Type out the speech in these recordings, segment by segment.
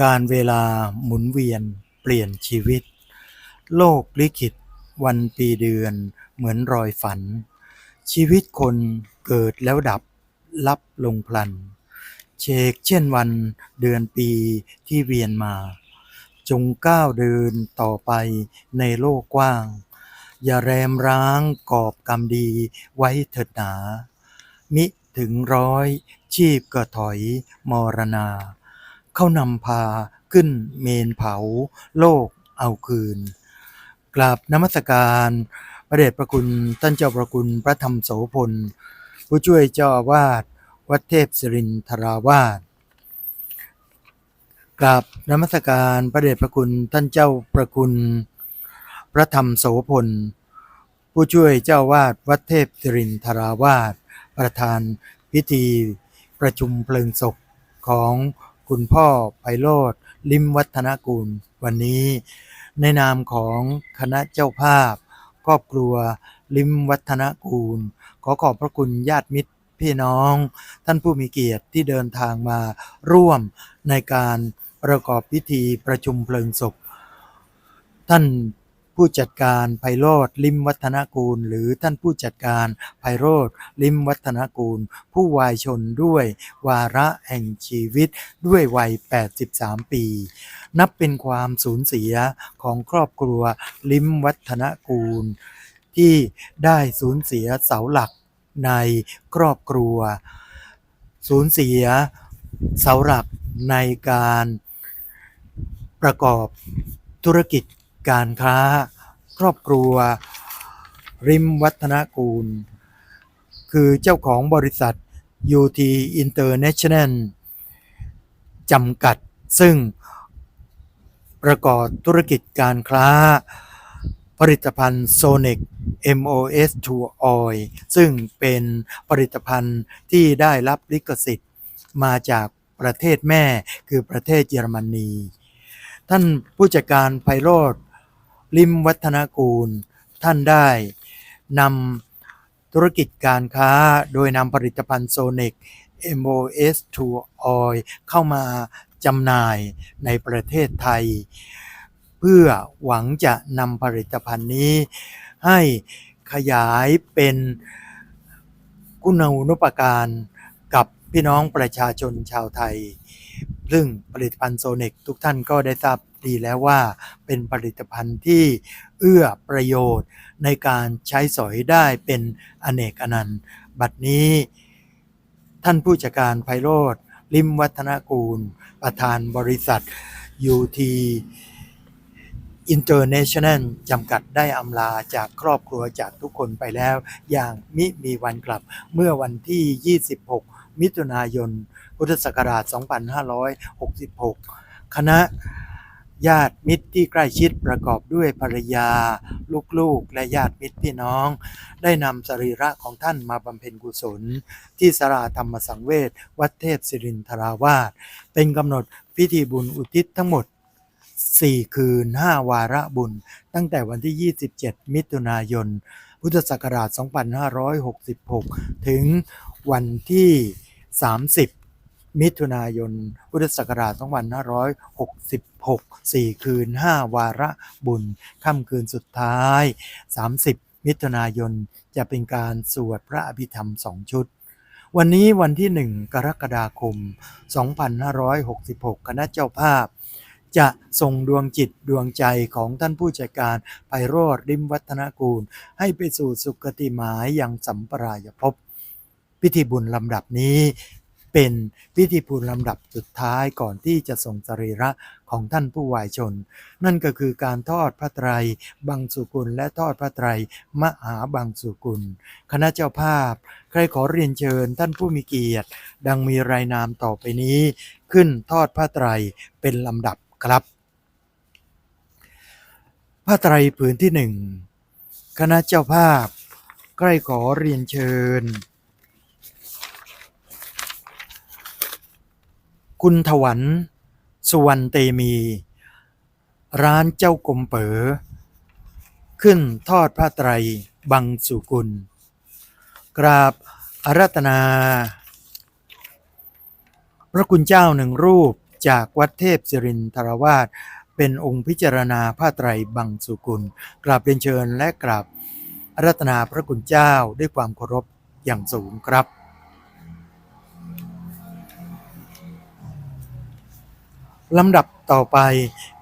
การเวลาหมุนเวียนเปลี่ยนชีวิต โลกลิขิตวันปีเดือนเหมือนรอยฝัน ชีวิตคนเกิดแล้วดับลับลงพลัน เชกเช่นวันเดือนปีที่เวียนมา จงก้าวเดินต่อไปในโลกกว้าง อย่าแรมร้างกอบกรรมดีไว้เถิดหนา มิถึงร้อยชีพก็ถอยมรณา เข้านำพาขึ้นเมนเผา โลกเอาคืน กราบนมัสการพระเดชพระคุณท่านเจ้าประคุณพระธรรมโสพล ผู้ช่วยเจ้าอาวาสวัดเทพศิรินทราวาสกราบนมัสการพระเดชพระคุณท่านเจ้าประคุณ พระธรรมโสพล ผู้ช่วยเจ้าวาสวัดเทพศิรินทราวาสประธานพิธีประชุมเพลิงศพของ คุณพ่อไพโรธลิมวัฒนกูลวันนี้ ในนามของคณะเจ้าภาพ ครอบครัวลิมวัฒนกูล ขอขอบพระคุณญาติมิตรพี่น้อง ท่านผู้มีเกียรติที่เดินทางมาร่วมในการประกอบพิธีประชุมเพลิงศพ ท่าน ผู้จัดการไพโรธลิมวัฒนกูล หรือท่านผู้จัดการไพโรธลิมวัฒนกูล ผู้วายชนด้วยวาระแห่งชีวิตด้วยวัย 83 ปี นับเป็นความสูญเสียของครอบครัวลิมวัฒนกูล ที่ได้สูญเสียเสาหลักในครอบครัว สูญเสียเสาหลักในการประกอบธุรกิจ การค้า ครอบครัว ริมวัฒนกูล คือเจ้าของบริษัท UT International จำกัด ซึ่งประกอบธุรกิจการค้า ผลิตภัณฑ์ Sonic MOS 2 Oil ซึ่งเป็นผลิตภัณฑ์ที่ได้รับลิขสิทธิ์มาจากประเทศแม่คือประเทศเยอรมนี ท่านผู้จัดการไพโรธ ลิมวัฒนกูล ท่านได้นำธุรกิจการค้าโดยนำผลิตภัณฑ์ Sonic MOS 2 Oil เข้ามาจำหน่ายในประเทศไทย เพื่อหวังจะนำผลิตภัณฑ์นี้ ให้ขยายเป็นคุณูนุปการกับพี่น้องประชาชนชาวไทย ซึ่งผลิตภัณฑ์โซเนกทุกท่านก็ได้ทราบ ดีแล้วว่าเป็นผลิตภัณฑ์ที่เอื้อประโยชน์ ในการใช้สอยได้เป็นอเนกอนันต์บัดนี้ ท่านผู้จัดการไพโรธลิมวัฒนกูล ประธานบริษัท UT International จำกัดได้อำลาจากครอบครัวจากทุกคนไปแล้ว อย่างมิมีวันกลับเมื่อวันที่ 26 มิถุนายน พุทธศักราช 2566 คณะ ญาติมิตรที่ใกล้ชิดประกอบด้วยภรรยา ลูกๆ และญาติมิตรพี่น้อง ได้นำสรีระของท่านมาบำเพ็ญกุศล ที่สราธรรมสังเวชวัดเทพศิรินทราวาสเป็นกำหนดพิธีบุญอุทิศทั้งหมด 4 คืน 5 วาระบุญ ตั้งแต่วันที่ 27 มิถุนายน พุทธศักราช 2566 ถึงวันที่ 30 มิถุนายน พุทธศักราช 2566 4 คืน 5 วาระบุญ ค่ำคืนสุดท้าย 30 มิถุนายน จะเป็นการสวดพระอภิธรรม2ชุด วันนี้วันที่ 1 กรกฎาคม 2566 คณะเจ้าภาพจะส่งดวงจิตดวงใจของท่านผู้จัดการไพโรธริมวัฒนกูล ให้ไปสู่สุคติหมายอย่างสัมปรายภพพิธีบุญลำดับนี้ เป็นพิธีบุญลำดับสุดท้ายก่อนที่จะส่งสรีระของท่านผู้วายชน นั่นก็คือการทอดพระไตรบังสุกุลและทอดพระไตรมหาบังสุกุล คณะเจ้าภาพ ใครขอเรียนเชิญท่านผู้มีเกียรติ ดังมีรายนามต่อไปนี้ ขึ้นทอดพระไตรเป็นลำดับครับผ้าไตรผืนที่หนึ่งคณะเจ้าภาพใกล้ขอเรียนเชิญ คุณถวันสุวรรณเตมี ร้านเจ้ากรมเป๋อขึ้นทอดผ้าไตรบังสุกุล กราบอารัตนา พระคุณเจ้าหนึ่งรูปจากวัดเทพศิรินทราวาสเป็นองค์พิจารณาผ้าไตรบังสุกุล กราบเรียนเชิญและกราบอารัตนาพระคุณเจ้าด้วยความเคารพอย่างสูงครับ ลำดับต่อไป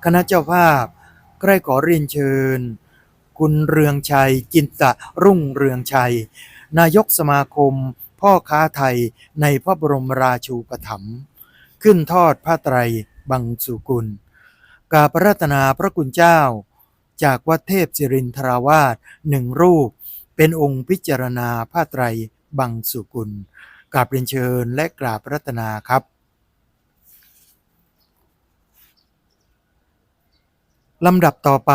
คณะเจ้าภาพใกล้ขอเรียนเชิญ คุณเรืองชัย จินตะรุ่งเรืองชัย นายกสมาคม พ่อค้าไทยในพระบรมราชูปถัมภ์ขึ้นทอดผ้าไตรบังสุกุลกราบพระรัตนาพระคุณเจ้า จากวัดเทพศิรินทราวาสหนึ่งรูป เป็นองค์พิจารณาผ้าไตรบังสุกุลกราบเรียนเชิญและกราบรัตนาครับ ลำดับต่อไป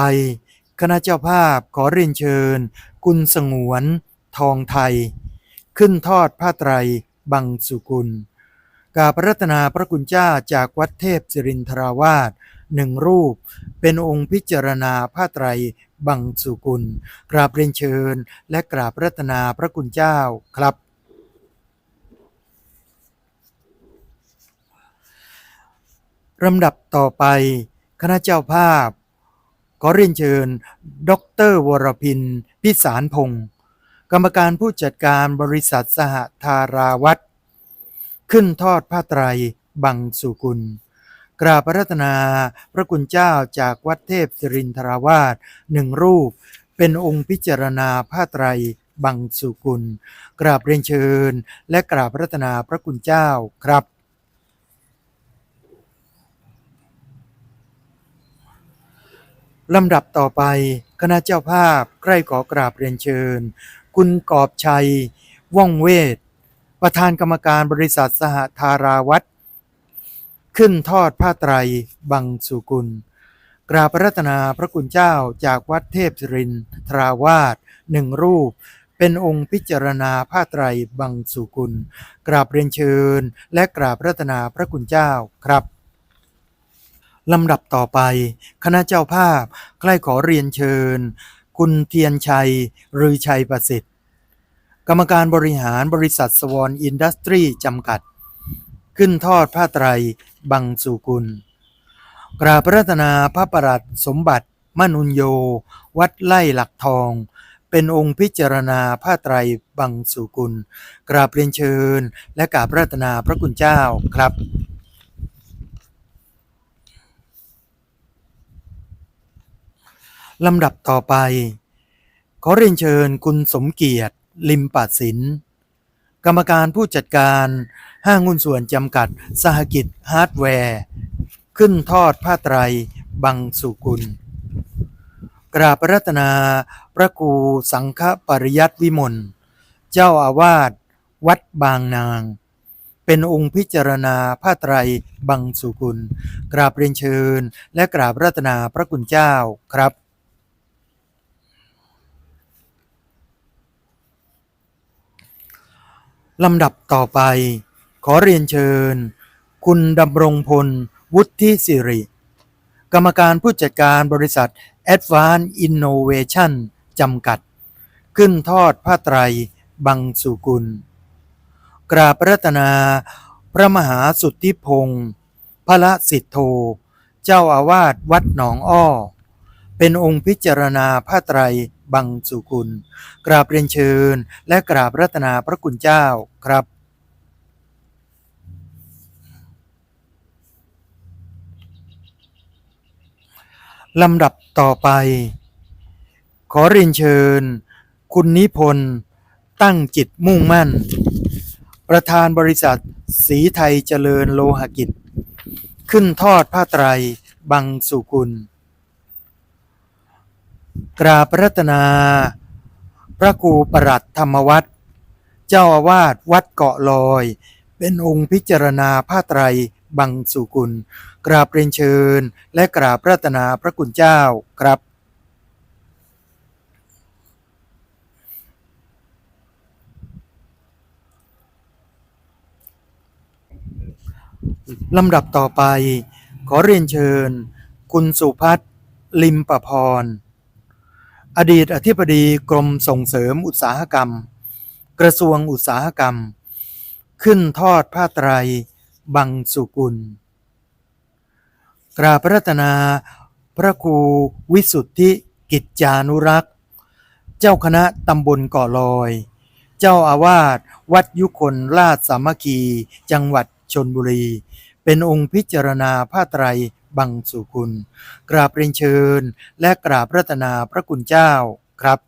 คณะเจ้าภาพขอเรียนเชิญ คุณสงวน ทองไทย ขึ้นทอดผ้าไตร บังสุกุลกราบพระรัตนาพระคุณเจ้าจากวัดเทพศิรินทราวาสหนึ่งรูป เป็นองค์พิจารณาผ้าไตร บังสุกุล กราบเรียนเชิญ และกราบระรัตนาพระคุณเจ้าครับลำดับต่อไป คณะเจ้าภาพ ขอเรียนเชิญ ดร วรพิน พิสารพงศ์กรรมการผู้จัดการบริษัทสหธาราวัตรขึ้นทอดผ้าไตรบังสุกุล กราบพระรัตนาพระคุณเจ้าจากวัดเทพศิรินทราวาสหนึ่งรูป เป็นองค์พิจารณาผ้าไตรบังสุกุล กราบเรียนเชิญ และกราบพระรัตนาพระคุณเจ้าครับ ลำดับต่อไปคณะเจ้าภาพใกล้ขอกราบเรียนเชิญ คุณกอบชัย ว่องเวทประธานกรรมการบริษัทสหธาราวัตรขึ้นทอดผ้าไตรบังสุกุล กราบพระรัตนาพระคุณเจ้าจากวัดเทพศิรินทราวาสหนึ่งรูป เป็นองค์พิจารณาผ้าไตรบังสุกุล กราบเรียนเชิญ และกราบพระรัตนาพระคุณเจ้าครับ ลำดับต่อไป คณะเจ้าภาพใกล้ขอเรียนเชิญ คุณเทียนชัยรือ ชัยประสิทธิ์ กรรมการบริหารบริษัทสวอนอินดัสทรีจำกัด ขึ้นทอดผ้าไตร บังสุกุล กราบระรัตนาพระประหลัดสมบัติมนุญโย วัดไล่หลักทอง เป็นองค์พิจารณาผ้าไตรบังสุกุล กราบเรียนเชิญ และกราบพระรัตนาพระคุณเจ้าครับ ลำดับต่อไป ขอเรียนเชิญคุณสมเกียรติ ลิมปัดสิน กรรมการผู้จัดการห้างหุ้นส่วนจำกัด สหกิจฮาร์ดแวร์ ขึ้นทอดผ้าไตร บังสุกุล กราบรัตนาพระครูสังฆปริยัติวิมล เจ้าอาวาสวัดบางนาง เป็นองค์พิจารณาผ้าไตร บังสุกุล กราบเรียนเชิญ และกราบรัตนาพระคุณเจ้าครับ ลำดับต่อไป ขอเรียนเชิญ คุณดำรงพล วุฒิสิริ กรรมการผู้จัดการบริษัท a d v a n c e Innovation จำกัด ขึ้นทอดผ้าไตร บังสุกุล กราบพระรัตนา พระมหาสุทธิพงศ์พระสิทธโธ เจ้าอาวาสวัดหนองอ้อ เป็นองค์พิจารณาผ้าไตร บังสุกุล กราบเรียนเชิญ และกราบรัตนาพระคุณเจ้าครับลำดับต่อไป ขอเรียนเชิญ คุณนิพนธ์ตั้งจิตมุ่งมั่น ประธานบริษัท สีไทยเจริญโลหกิจ ขึ้นทอดผ้าไตร บังสุกุล กราบพระรัตนา พระครูประหลัดธรรมวัฒน์เจ้าอาวาสวัดเกาะลอย เป็นองค์พิจารณาผ้าไตรบังสุกุล กราบเรียนเชิญ และกราบพระรัตนาพระคุณเจ้าครับลำดับต่อไป ขอเรียนเชิญ คุณสุพัฒน์ลิมประพร อดีตอธิบดีกรมส่งเสริมอุตสาหกรรม กระทรวงอุตสาหกรรม ขึ้นทอดผ้าไตร บังสุกุล กราบระรัตนา พระครูวิสุทธิกิจจานุรักษ์ เจ้าคณะตำบลเกาะลอย เจ้าอาวาสวัดยุคนราชสามัคคี จังหวัดชนบุรี เป็นองค์พิจารณาผ้าไตร บังสุกุล กราบเรียนเชิญ และกราบพระรัตนาพระคุณเจ้าครับ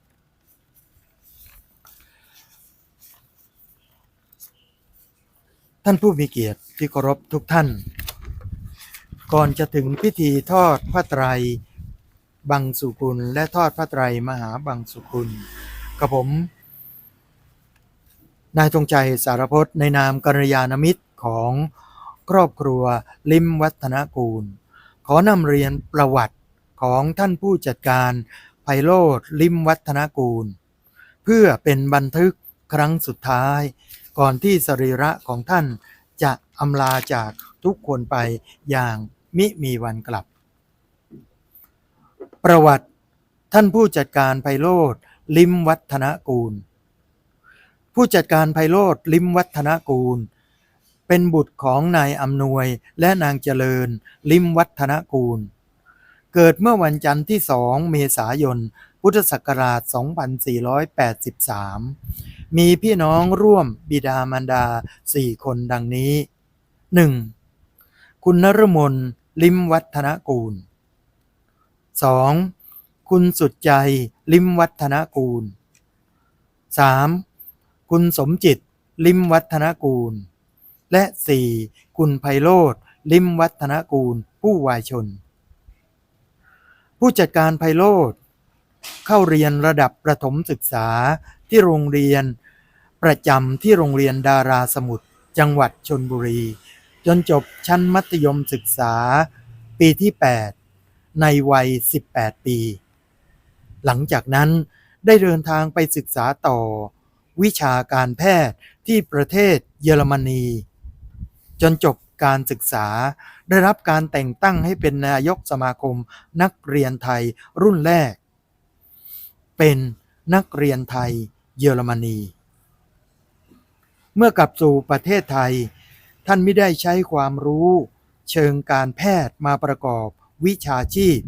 ท่านผู้มีเกียรติที่เคารพทุกท่าน ก่อนจะถึงพิธีทอดพระไตรบังสุกุล และทอดพระไตรมหาบังสุกุลกับผมนายธงใจสารพจน์ในนามกัลยาณมิตรของครอบครัวลิมวัฒนกูล ขอนำเรียนประวัติของท่านผู้จัดการไพโรธลิมวัฒนกูล เพื่อเป็นบันทึกครั้งสุดท้าย ก่อนที่สรีระของท่านจะอำลาจากทุกคนไปอย่างมิมีวันกลับ ประวัติท่านผู้จัดการไพโรธลิมวัฒนกูล ผู้จัดการไพโรธลิมวัฒนกูล เป็นบุตรของนายอำนวยและนางเจริญ ลิมวัฒนกูล เกิดเมื่อวันจันทร์ที่2เมษายน พุทธศักราช 2483 มีพี่น้องร่วมบิดามารดา4คนดังนี้ 1. คุณนรมนลิมวัฒนกูล 2. คุณสุดใจ ลิมวัฒนกูล 3. คุณสมจิต ลิมวัฒนกูล และ 4. คุณไพโรธลิมวัฒนกูล ผู้วายชน ผู้จัดการไพโรธเข้าเรียนระดับประถมศึกษาที่โรงเรียนประจำที่โรงเรียนดาราสมุทรจังหวัดชนบุรี จนจบชั้นมัธยมศึกษา ปีที่ 8 ในวัย 18 ปี หลังจากนั้นได้เดินทางไปศึกษาต่อ วิชาการแพทย์ที่ประเทศเยอรมนี จนจบการศึกษา ได้รับการแต่งตั้งให้เป็นนายกสมาคม นักเรียนไทยรุ่นแรก เป็นนักเรียนไทยเยอรมนี เมื่อกลับสู่ประเทศไทย ท่านไม่ได้ใช้ความรู้ เชิงการแพทย์มาประกอบวิชาชีพ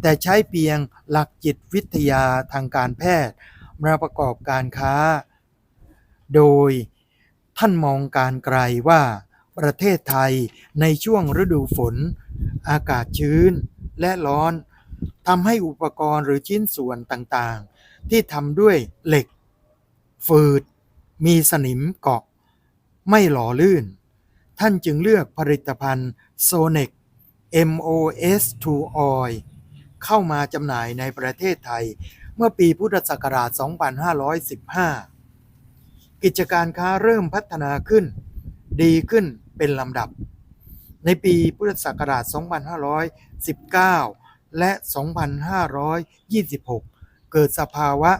แต่ใช้เพียงหลักจิตวิทยาทางการแพทย์มาประกอบการค้า โดยท่านมองการไกลว่า ประเทศไทยในช่วงฤดูฝน อากาศชื้นและร้อนทำให้อุปกรณ์หรือชิ้นส่วนต่างๆ ที่ทำด้วยเหล็ก ฝืด มีสนิมเกาะ ไม่หล่อลื่น ท่านจึงเลือกผลิตภัณฑ์ Sonex MOS2 Oil เข้ามาจำหน่ายในประเทศไทย เมื่อปีพุทธศักราช 2515 กิจการค้าเริ่มพัฒนาขึ้น ดีขึ้น เป็นลำดับ ในปีพุทธศักราช 2519 และ 2526 เกิดสภาวะ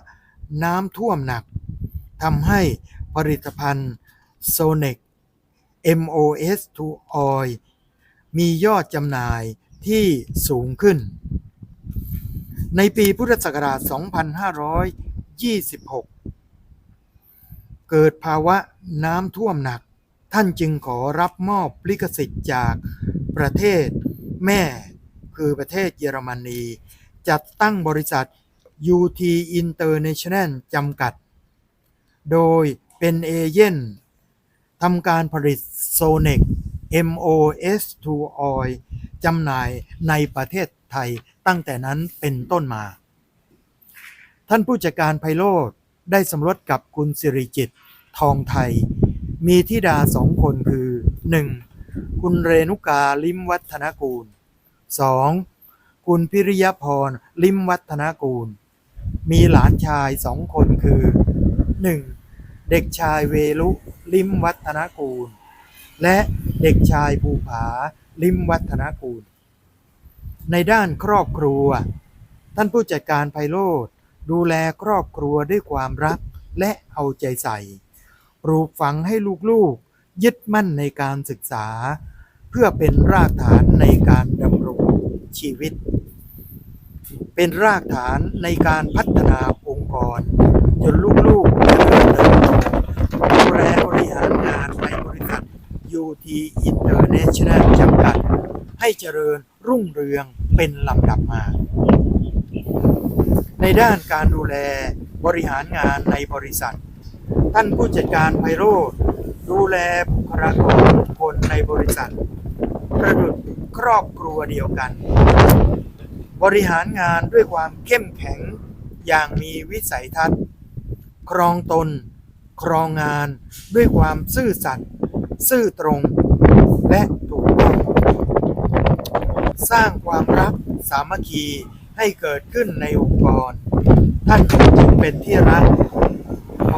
น้ำท่วมหนักทำให้ผลิตภัณฑ์ Sonex MOS2 Oil มียอดจำหน่ายที่สูงขึ้น ในปีพุทธศักราช 2526 เกิดภาวะน้ำท่วมหนัก ท่านจึงขอรับมอบลิขสิทธิ์จากประเทศแม่คือประเทศเยอรมนี จัดตั้งบริษัท UT International จำกัด โดยเป็นเอเย่นทำการผลิตโซเน็ก MOS2 Oil จำหน่ายในประเทศไทยตั้งแต่นั้นเป็นต้นมา ท่านผู้จัดการไพโรธได้สมรสกับคุณสิริจิตทองไทย มีธิดาสองคนคือ 1. คุณเรนุกาลิมวัฒนกูล 2. คุณพิริยพรลิมวัฒนกูล มีหลานชายสองคนคือ 1. เด็กชายเวลุลิมวัฒนกูล และเด็กชายภูผาลิมวัฒนกูล ในด้านครอบครัว ท่านผู้จัดการไพโรธดูแลครอบครัวด้วยความรักและเอาใจใส่ ปลูกฝังให้ลูกๆ ยึดมั่นในการศึกษา เพื่อเป็นรากฐานในการดำรงชีวิต เป็นรากฐานในการพัฒนาองค์กร จนลูกๆเจริญเติบโตดูแลบริหารงานในบริษัท UT International จำกัด ให้เจริญรุ่งเรืองเป็นลำดับมา ในด้านการดูแลบริหารงานในบริษัท ท่านผู้จัดการไพโรธดูแลบุคลากรทุกคนในบริษัท ประดุจครอบครัวเดียวกัน บริหารงานด้วยความเข้มแข็งอย่างมีวิสัยทัศน์ ครองตน ครองงานด้วยความซื่อสัตย์ซื่อตรง และถูกต้อง สร้างความรักสามัคคีให้เกิดขึ้นในองค์กร ท่านจึงเป็นที่รัก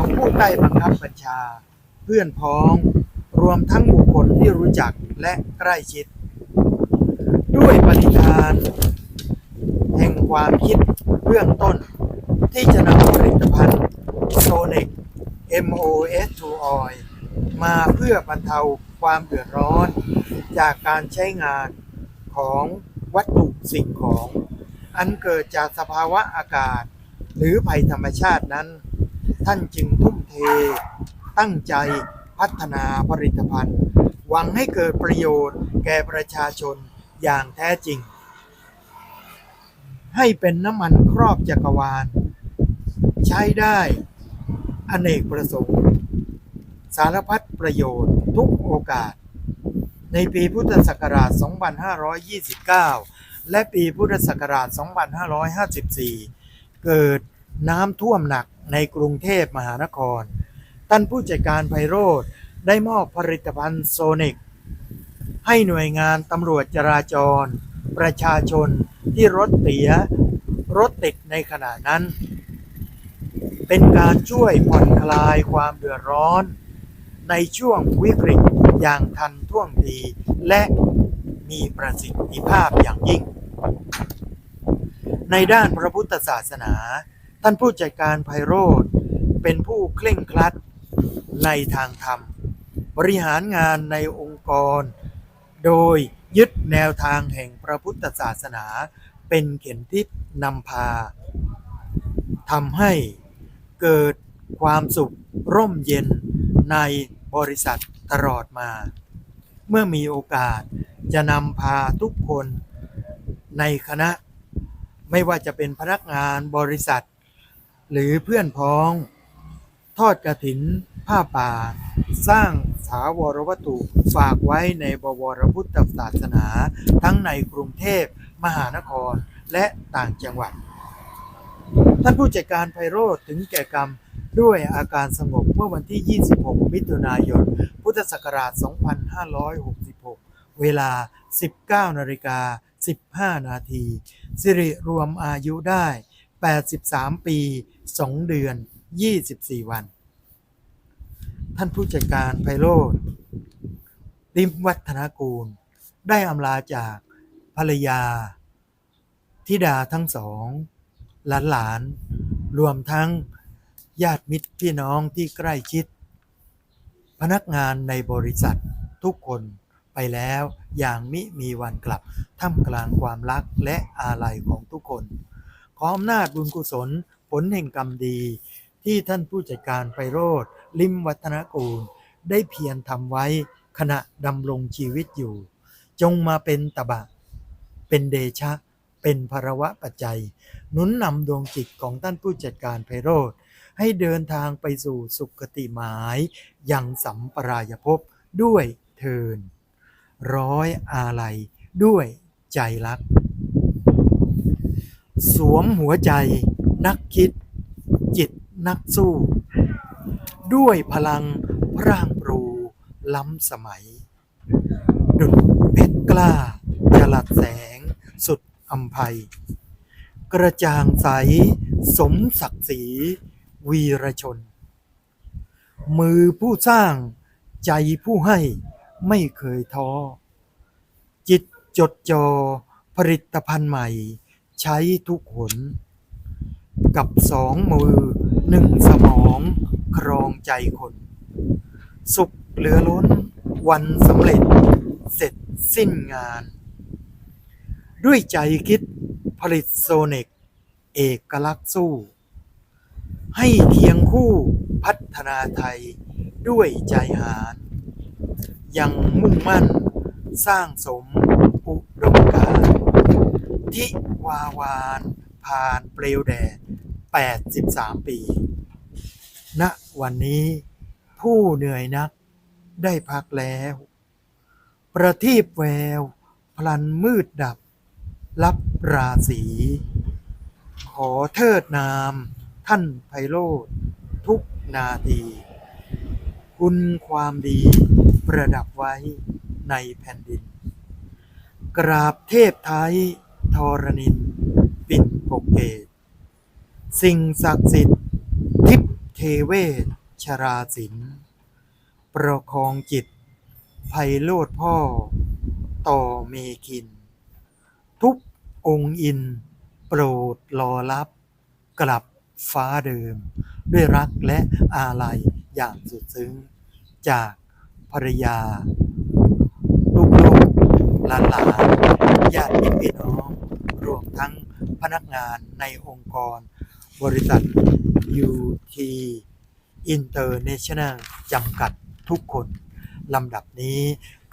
ของผู้ใต้บังคับบัญชา เพื่อนพ้อง รวมทั้งบุคคลที่รู้จักและใกล้ชิด ด้วยปณิธาน แห่งความคิดเบื้องต้น ที่จะนำผลิตภัณฑ์โซเน c MOS2 Oil มาเพื่อบรรเทาความเดือดร้อน จากการใช้งานของวัตถุสิ่งของ อันเกิดจากสภาวะอากาศ หรือภัยธรรมชาตินั้น ท่านจึงทุ่มเท ตั้งใจพัฒนาผลิตภัณฑ์ หวังให้เกิดประโยชน์แก่ประชาชนอย่างแท้จริง ให้เป็นน้ำมันครอบจักรวาล ใช้ได้อเนกประสงค์ สารพัดประโยชน์ทุกโอกาส ในปีพุทธศักราช 2529 และปีพุทธศักราช 2554 เกิดน้ำท่วมหนัก ในกรุงเทพมหานคร ท่านผู้จัดการไพโรธได้มอบผลิตภัณฑ์โซนิก ให้หน่วยงานตำรวจจราจร ประชาชนที่รถเสียรถติดในขณะนั้น เป็นการช่วยผ่อนคลายความเดือดร้อน ในช่วงวิกฤตอย่างทันท่วงที และมีประสิทธิภาพอย่างยิ่ง ในด้านพระพุทธศาสนา ท่านผู้จัดการไพโรธเป็นผู้เคร่งครัดในทางธรรม บริหารงานในองค์กร โดยยึดแนวทางแห่งพระพุทธศาสนาเป็นเข็มทิศนำพาทำให้เกิดความสุขร่มเย็นในบริษัทตลอดมา เมื่อมีโอกาสจะนำพาทุกคนในคณะ ไม่ว่าจะเป็นพนักงานบริษัท หรือเพื่อนพ้อง ทอดกระถิน ผ้าป่า สร้างสาวรวัตถุฝากไว้ในบวรพุทธศาสนา ทั้งในกรุงเทพมหานครและต่างจังหวัด ท่านผู้จัดการไพโรธถึงแก่กรรมด้วยอาการสงบเมื่อวันที่ 26 มิถุนายน พุทธศักราช 2566 เวลา 19นาฬิกา 15 นาที สิริรวมอายุได้ 83 ปี2เดือน24วัน ท่านผู้จัดการไพโรธลิมวัฒนากูล ได้อำลาจากภรรยาธิดาทั้งสองหลานหลานๆรวมทั้งญาติมิตรพี่น้องที่ใกล้ชิด พนักงานในบริษัททุกคนไปแล้วอย่างมิมีวันกลับท่ามกลางความรักและอาลัยของทุกคน ขออำนาจบุญกุศล ผลแห่งกรรมดี ที่ท่านผู้จัดการไพโรธลิมวัฒนกูล ได้เพียรทำไว้ขณะดำรงชีวิตอยู่ จงมาเป็นตบะ เป็นเดชะ เป็นภรวะปัจจัย หนุนนำดวงจิตของท่านผู้จัดการไพโรธให้เดินทางไปสู่สุคติหมายอย่างสัมปรายภพด้วยเทินร้อยอาลัยด้วยใจรัก สวมหัวใจ นักคิด จิตนักสู้ ด้วยพลังร่างปรูล้ำสมัย ดุดเพชรกล้าจลัดแสง สุดอำไพยกระจ่างใส สมศักดิ์ศรีวีรชน มือผู้สร้างใจผู้ให้ไม่เคยท้อ จิตจดจอผลิตภัณฑ์ใหม่ ใช้ทุกหน กับสองมือหนึ่งสมองครองใจคน สุขเหลือล้น วันสำเร็จเสร็จสิ้นงาน ด้วยใจคิดผลิตโซเนกเอกลักษณ์สู้ ให้เคียงคู่พัฒนาไทยด้วยใจหารยังมุ่งมั่นสร้างสมอุดมการทิวาวานผ่านเปลวแดด 83 ปี ณวันนี้ผู้เหนื่อยนักได้พักแล้ว ประทีปแวว พลันมืดดับ รับราศีขอเทิดนามท่านไพโรธทุกนาที คุณความดีประดับไว้ในแผ่นดิน กราบเทพไทยทรนิน ปิ่นปกเกต สิ่งศักดิ์สิทธิ์ ทิพเทเวชราสินประคองจิตไพโลดพ่อ ต่อเมคิน ทุกองค์อิน โปรดรอรับ กลับฟ้าเดิม ด้วยรักและอาลัยอย่างสุดซึ้ง จากภรรยา ลูกลูกหลานหลานญาติพี่น้อง รวมทั้งพนักงานในองค์กร บริษัท UT International จำกัดทุกคนลำดับนี้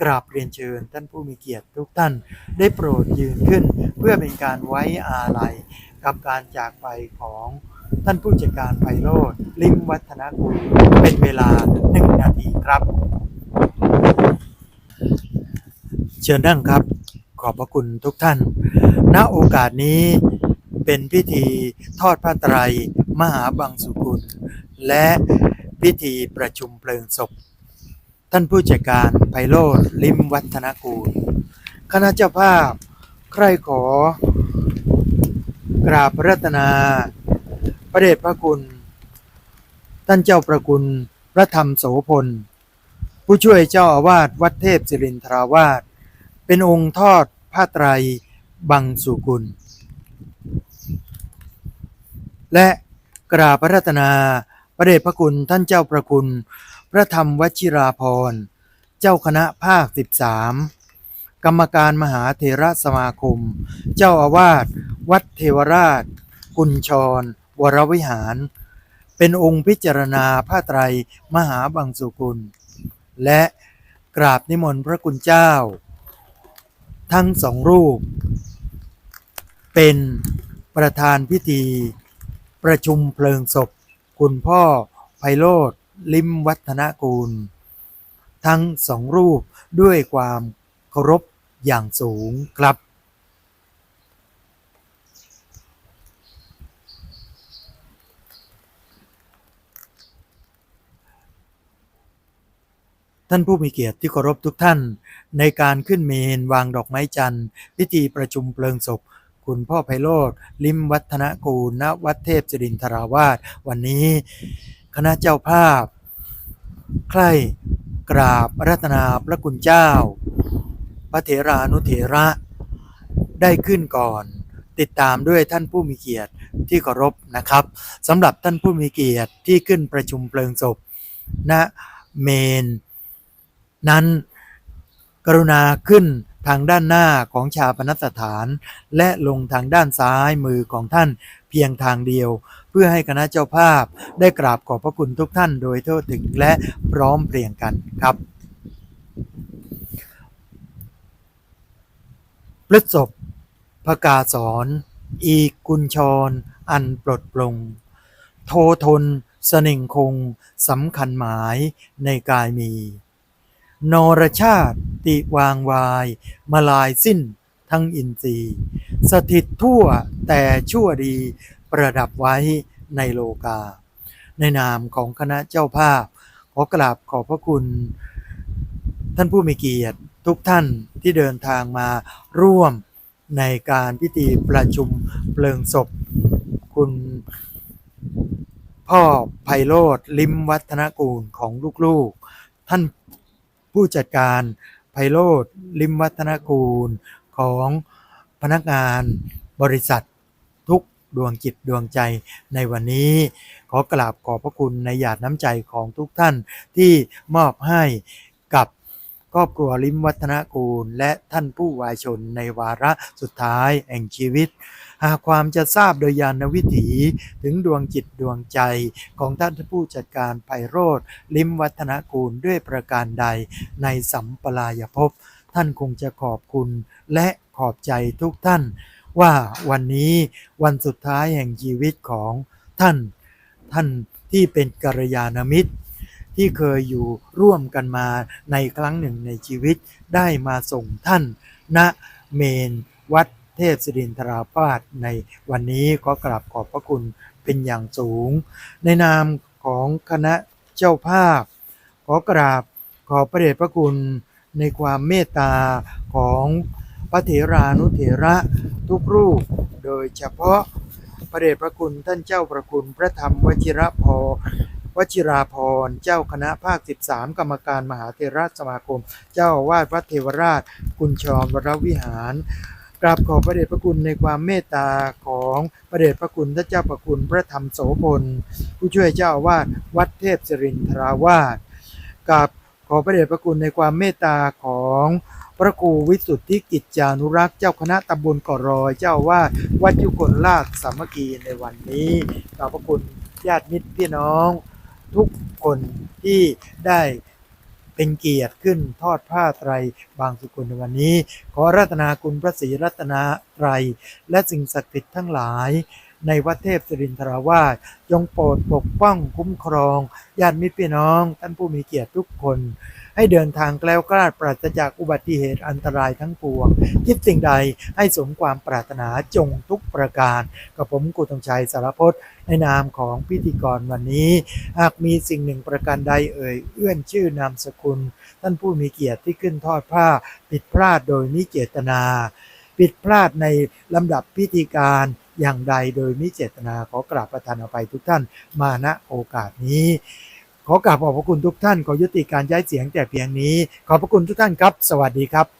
กราบเรียนเชิญท่านผู้มีเกียรติทุกท่าน ได้โปรดยืนขึ้น เพื่อเป็นการไว้อาลัยกับการจากไปของท่านผู้จัดการไพโรธลิมวัฒนกุลเป็นเวลาหนึ่งนาทีครับ เชิญนั่งครับ ขอบพระคุณทุกท่าน ณโอกาสนี้ เป็นพิธีทอดพระไตรมหาบังสุกุล และพิธีประชุมเพลิงศพ ท่านผู้จัดการไพโรธลิมวัฒนกูล คณะเจ้าภาพ ใครขอกราบพระรัตนา พระเดชพระคุณ ท่านเจ้าประคุณพระธรรมโสพล ผู้ช่วยเจ้าอาวาสวัดเทพศิรินทราวาส เป็นองค์ทอดผ้าไตรบังสุกุล และกราบพระรัตนา พระเดชพระคุณท่านเจ้าประคุณ พระธรรมวชิราพรณ์เจ้าคณะภาค 13 กรรมการมหาเถระสมาคม เจ้าอาวาส วัดเทวราช กุญชร วรวิหาร เป็นองค์พิจารณาผ้าไตรมหาบังสุกุล และกราบนิมนต์พระคุณเจ้า ทั้งสองรูป เป็นประธานพิธี ประชุมเพลิงศพ คุณพ่อไพโรธลิมวัฒนกูล ทั้งสองรูปด้วยความเคารพอย่างสูงครับ ท่านผู้มีเกียรติที่เคารพทุกท่าน ในการขึ้นเมนวางดอกไม้จันทร์ พิธีประชุมเพลิงศพ คุณพ่อไพโรธลิมวัฒนกูลณวัดเทพจรินทราวาสวันนี้ คณะเจ้าภาพ ใคร่กราบรัตนาพระคุณเจ้า พระเถรานุเถระได้ขึ้นก่อน ติดตามด้วยท่านผู้มีเกียรติที่เคารพนะครับสำหรับท่านผู้มีเกียรติที่ขึ้นประชุมเพลิงศพณเมน นั้นกรุณาขึ้น ทางด้านหน้าของชาปนสถาน และลงทางด้านซ้ายมือของท่านเพียงทางเดียว เพื่อให้คณะเจ้าภาพได้กราบขอบพระคุณทุกท่านโดยทั่วถึงและพร้อมเพรียงกันครับพฤษภพกาสอนอีกกุญชร อันปลดปลง โททน สนิ่งคงสำคัญหมายในกายมี นรชาติติวางวาย มาลายสิ้นทั้งอินทรีย์ สถิตทั่วแต่ชั่วดีประดับไว้ในโลกา ในนามของคณะเจ้าภาพ ขอกราบขอบพระคุณ ท่านผู้มีเกียรติทุกท่านที่เดินทางมาร่วมในการพิธีประชุมเพลิงศพ คุณพ่อไพโรธลิมวัฒนกูลของลูกๆ ท่าน ผู้จัดการไพโรธลิมวัฒนกูลของพนักงานบริษัททุกดวงจิตดวงใจในวันนี้ ขอกราบขอบพระคุณในหยาดน้ำใจของทุกท่านที่มอบให้กับ ครอบครัวลิมวัฒนกูล และท่านผู้วายชนในวาระสุดท้ายแห่งชีวิต หากความจะทราบโดยยานวิถีถึงดวงจิตดวงใจของท่านผู้จัดการไพโรธลิมวัฒนกูลด้วยประการใดในสัมปรายภพท่านคงจะขอบคุณและขอบใจทุกท่าน ว่าวันนี้วันสุดท้ายแห่งชีวิตของท่าน ท่านที่เป็นกัลยาณมิตร ที่เคยอยู่ร่วมกันมาในครั้งหนึ่งในชีวิตได้มาส่งท่านณเมนวัดเทพศิรินทราภาสในวันนี้ขอกราบขอบพระคุณเป็นอย่างสูง ในนามของคณะเจ้าภาพ ขอกราบขอพระเดชพระคุณในความเมตตาของพระเถรานุเถระทุกรูป โดยเฉพาะพระเดชพระคุณท่านเจ้าประคุณพระธรรมวชิระพร วชิราพร เจ้าคณะภาค 13 กรรมการมหาเถราสมาคม เจ้าวาดวัดเทวราช กุญชรวรวิหารกราบขอพระเดชพระคุณในความเมตตาของพระเดชพระคุณท่านเจ้าประคุณพระธรรมโสพล ผู้ช่วยเจ้าวาสวัดเทพศิรินทราวาสกับขอพระเดชพระคุณในความเมตตาของพระครูวิสุทธิกิจจานุรักษ์เจ้าคณะตำบลก่อรอย เจ้าวาสวัดยุคนราชสามัคคีในวันนี้ขอบพระคุณญาติมิตรพี่น้อง ทุกคนที่ได้เป็นเกียรติขึ้นทอดผ้าไตรบางสุกุลในวันนี้ ขอรัตนาคุณพระศรีรัตนาไตร และสิ่งศักดิ์สิทธิ์ทั้งหลาย ในวัดเทพศิรินทราวาสจงโปรดปกป้องคุ้มครองญาติมิตรพี่น้อง ท่านผู้มีเกียรติทุกคน ให้เดินทางแกล้วกล้าปราศจากอุบัติเหตุอันตรายทั้งปวง คิดสิ่งใดให้สมความปรารถนาจงทุกประการ กับผมกุตงชัยสารพจน์ ในนามของพิธีกรวันนี้ หากมีสิ่งหนึ่งประการใดเอ่ยเอื้อนชื่อนามสกุล ท่านผู้มีเกียรติที่ขึ้นทอดผ้าผิดพลาดโดยมิเจตนาผิดพลาดในลำดับพิธีการอย่างใดโดยมิเจตนาขอกราบประทานอภัยทุกท่านมาณโอกาสนี้ ขอกราบขอบพระคุณทุกท่านขอยุติการย้ายเสียงแต่เพียงนี้ ขอบพระคุณทุกท่านครับ สวัสดีครับ